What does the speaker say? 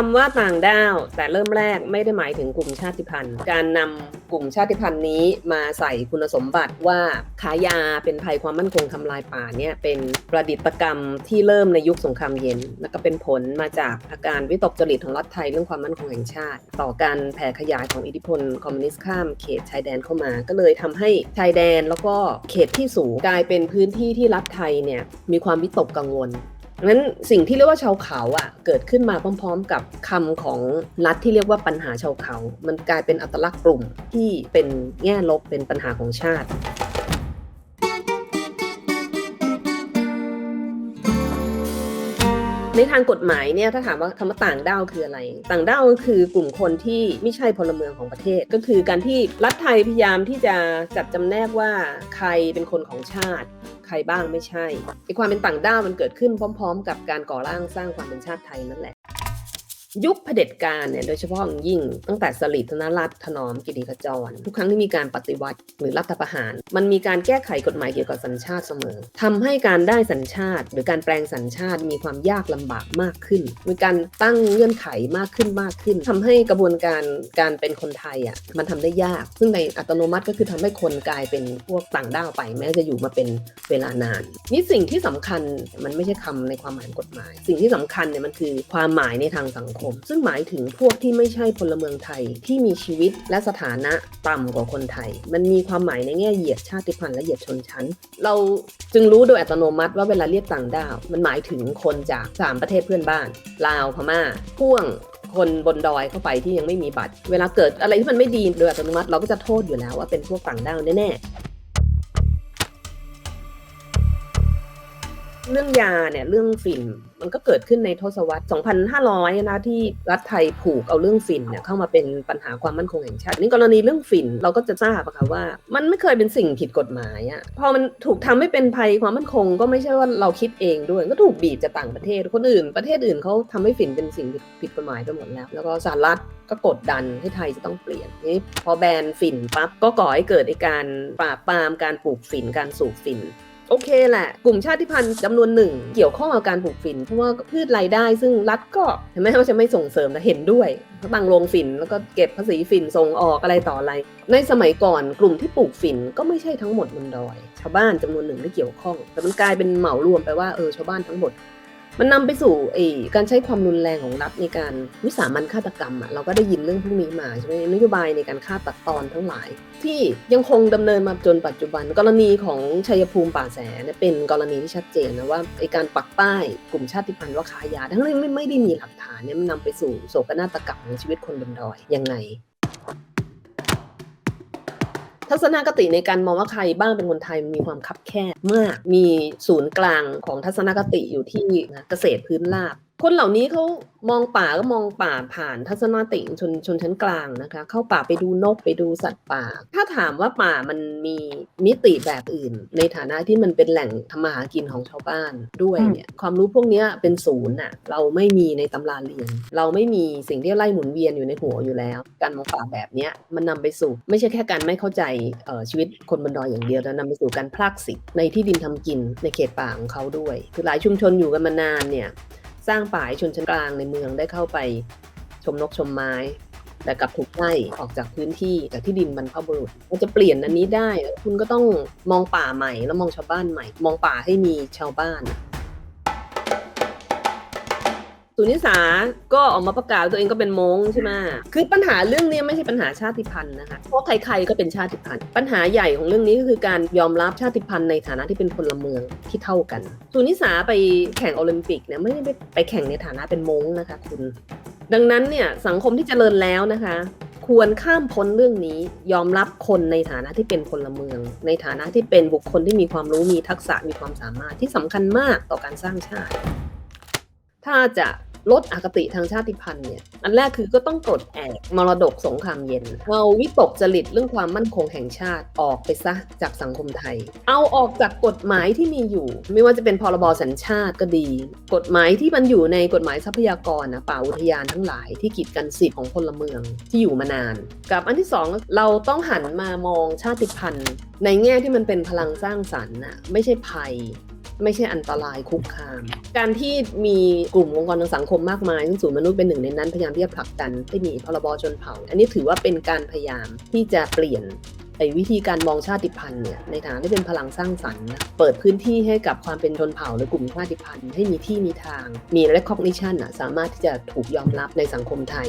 คำว่าต่างด้าว แต่เริ่มแรกไม่ได้หมายถึงกลุ่มชาติพันธุ์ การนำกลุ่มชาติพันธุ์นี้มาใส่คุณสมบัติว่าขายาเป็นภัยความมั่นคงทำลายป่าเนี่ยเป็นประดิษฐกรรมที่เริ่มในยุคสงครามเย็น แล้วก็เป็นผลมาจากอาการวิตกจริตของรัฐไทยเรื่องความมั่นคงแห่งชาติ ต่อการแผ่ขยายของอิทธิพลคอมมิวนิสต์ข้ามเขตชายแดนเข้ามา ก็เลยทำให้ชายแดนแล้วก็เขตที่สูงกลายเป็นพื้นที่ที่รัฐไทยเนี่ยมีความวิตกกังวล นั้นสิ่งที่เรียกว่าชาวเขาอะเกิดขึ้นมาพร้อม ๆ กับคำของรัฐที่เรียกว่าปัญหาชาวเขา มันกลายเป็นอัตลักษณ์กลุ่มที่เป็นแง่ลบเป็นปัญหาของชาติ ในทางกฎหมายเนี่ยถ้าถามว่าคำว่าต่างด้าวคืออะไร ต่างด้าวก็คือกลุ่มคนที่ไม่ใช่พลเมืองของประเทศ ก็คือการที่รัฐไทยพยายามที่จะจัดจำแนกว่าใครเป็นคนของชาติ ใครบ้างไม่ใช่ไอความเป็นต่างด้าวมันเกิดขึ้นพร้อม ๆ กับการก่อร่างสร้างความเป็นชาติไทยนั่นแหละ ยุคเผด็จการเนี่ยโดยเฉพาะอย่างยิ่งตั้งแต่สลิดธนรัตน์ถนอมกิติขจร ทุกครั้งที่มีการปฏิวัติหรือรัฐประหาร มันมีการแก้ไขกฎหมายเกี่ยวกับสัญชาติเสมอทำให้การได้สัญชาติ หรือการแปลงสัญชาติมีความยากลำบากมากขึ้น มีการตั้งเงื่อนไขมากขึ้นมากขึ้นทำให้กระบวนการการเป็นคนไทยอะมันทำได้ยาก ซึ่งในอัตโนมัติก็คือทำให้คนกลายเป็นพวกต่างด้าวไป แม้จะอยู่มาเป็นเวลานาน นี่สิ่งที่สำคัญมันไม่ใช่คำในความหมายกฎหมาย สิ่งที่สำคัญเนี่ยมันคือความหมายในทางสังคมซึ่งหมายถึงพวกที่ไม่ใช่พลเมืองไทยที่มีชีวิตและสถานะต่ำกว่าคนไทย มันมีความหมายในแง่เหยียดชาติพันธุ์และเหยียดชนชั้น เราจึงรู้โดยอัตโนมัติว่าเวลาเรียกต่างด้าว มันหมายถึงคนจากสามประเทศเพื่อนบ้าน ลาวพม่าพ่วงคนบนดอยเข้าไปที่ยังไม่มีบัตร เวลาเกิดอะไรที่มันไม่ดีโดยอัตโนมัติเราก็จะโทษอยู่แล้วว่าเป็นพวกต่างด้าวแน่ๆ เรื่องยาเนี่ยเรื่องฝิ่นมั มันก็เกิดขึ้นในทศวรรษ 2,500 นะที่รัฐไทยผูกเอาเรื่องฝิ่นเนี่ยเข้ามาเป็นปัญหาความมั่นคงแห่งชาตินี่กรณีเรื่องฝิ่นเราก็จะทราบอะค่ะว่า มันไม่เคยเป็นสิ่งผิดกฎหมายอะพอมันถูกทำให้เป็นภัยความมั่นคง ก็ไม่ใช่ว่าเราคิดเองด้วย ก็ถูกบีบจากต่างประเทศคนอื่น ประเทศอื่นเขาทำให้ฝิ่นเป็นสิ่งผิดผิดกฎหมายไปหมดแล้ว แล้วก็สหรัฐก็กดดันให้ไทยจะต้องเปลี่ยนนี่พอแบนฝิ่นปั๊บก็ก่อให้เกิดไอการปราบปรามการปลูกฝิ่นการสูบฝิ่น โอเคแหละ กลุ่มชาติพันธุ์จำนวนหนึ่งเกี่ยวข้องกับการปลูกฝิ่นเพราะว่าพืชรายได้ ซึ่งรัฐก็เห็นไหมว่าจะไม่ส่งเสริมแต่เห็นด้วยเขาตั้งโรงฝิ่นแล้วก็เก็บภาษีฝิ่นส่งออกอะไรต่ออะไร ในสมัยก่อนกลุ่มที่ปลูกฝิ่นก็ไม่ใช่ทั้งหมดบนดอย ชาวบ้านจำนวนหนึ่งที่เกี่ยวข้อง แต่มันกลายเป็นเหมารวมไปว่าเออชาวบ้านทั้งหมด มันนำไปสู่ไอ้การใช้ความรุนแรงของรัฐในการวิสามันฆาตกรรมอะเราก็ได้ยินเรื่องพวกนี้มาใช่ไหมนโยบายในการฆ่าตัดตอนทั้งหลาย ที่ยังคงดำเนินมาจนปัจจุบัน กรณีของชัยภูมิป่าแสเนี่ยเป็นกรณีที่ชัดเจนนะว่าไอการปักป้ายกลุ่มชาติพันธุ์ว่าค้ายาทั้งที่ไม่ไม่ได้มีหลักฐานเนี่ยมันนำไปสู่โศกนาฏกรรมในชีวิตคนบนดอยยังไง ทัศนคติในการมองว่าใครบ้างเป็นคนไทยมีความคับแคบมากมีศูนย์กลางของทัศนคติอยู่ที่นะเกษตรพื้นราบ คนเหล่านี้เขามองป่าก็มองป่าผ่านทัศนคติชนชนชั้นกลางนะคะ เข้าป่าไปดูนกไปดูสัตว์ป่า ถ้าถามว่าป่ามันมีมิติแบบอื่น ในฐานะที่มันเป็นแหล่งทำมาหากินของชาวบ้านด้วยเนี่ยความรู้พวกเนี้ยเป็นศูนย์น่ะเราไม่มีในตำราเรียน เราไม่มีสิ่งที่ไล่หมุนเวียนอยู่ในหัวอยู่แล้ว การมองป่าแบบเนี้ยมันนำไปสู่ ไม่ใช่แค่การไม่เข้าใจเอ่อชีวิตคนบนดอยอย่างเดียวแต่นำไปสู่การพลากสิทธิ์ในที่ดินทำกินในเขตป่าของเขาด้วย คือหลายชุมชนอยู่กันมานานเนี่ย สร้างป่าชนชั้นกลางในเมืองได้เข้าไปชมนกชมไม้ แต่กลับถูกไล่ออกจากพื้นที่จากที่ดินบรรพบุรุษมันจะเปลี่ยนอันนี้ได้ คุณก็ต้องมองป่าใหม่แล้วมองชาวบ้านใหม่ มองป่าให้มีชาวบ้าน สุนิสาก็ออกมาประกาศตัวเองก็เป็นมงใช่ไหมคือปัญหาเรื่องนี้ไม่ใช่ปัญหาชาติพันธุ์นะคะ เพราะใครๆก็เป็นชาติพันธุ์ ปัญหาใหญ่ของเรื่องนี้ก็คือการยอมรับชาติพันธุ์ในฐานะที่เป็นพลเมืองที่เท่ากัน สุนิสาไปแข่งโอลิมปิกเนี่ยไม่ได้ไปแข่งในฐานะเป็นมงนะคะคุณ ดังนั้นเนี่ยสังคมที่เจริญแล้วนะคะควรข้ามพ้นเรื่องนี้ยอมรับคนในฐานะที่เป็นพลเมือง ในฐานะที่เป็นบุคคลที่มีความรู้มีทักษะมีความสามารถที่สำคัญมากต่อการสร้างชาติ ถ้าจะ ลดอคติทางชาติพันธุ์เนี่ยอันแรกคือก็ต้องปลดแอกมรดกสงครามเย็น เอาวิตกจริตเรื่องความมั่นคงแห่งชาติออกไปซะจากสังคมไทย เอาออกจากกฎหมายที่มีอยู่ ไม่ว่าจะเป็นพรบสัญชาติก็ดี กฎหมายที่มันอยู่ในกฎหมายทรัพยากรนะป่าอุทยานทั้งหลายที่กีดกันสิทธิ์ของพลเมืองที่อยู่มานาน กับอันที่สองเราต้องหันมามองชาติพันธุ์ ในแง่ที่มันเป็นพลังสร้างสรรค์น่ะไม่ใช่ภัย ไม่ใช่อันตรายคุกคาม การที่มีกลุ่มองค์กรทางสังคมมากมายซึ่งศูนย์มนุษย์เป็นหนึ่งในนั้นพยายามที่จะผลักดันให้มีพรบชนเผ่า อันนี้ถือว่าเป็นการพยายามที่จะเปลี่ยนไอ้วิธีการมองชาติพันธุ์เนี่ยในฐานะที่เป็นพลังสร้างสรรค์นะเปิดพื้นที่ให้กับความเป็นชนเผ่าหรือกลุ่มชาติพันธุ์ให้มีที่มีทาง มี recognition อะสามารถที่จะถูกยอมรับในสังคมไทย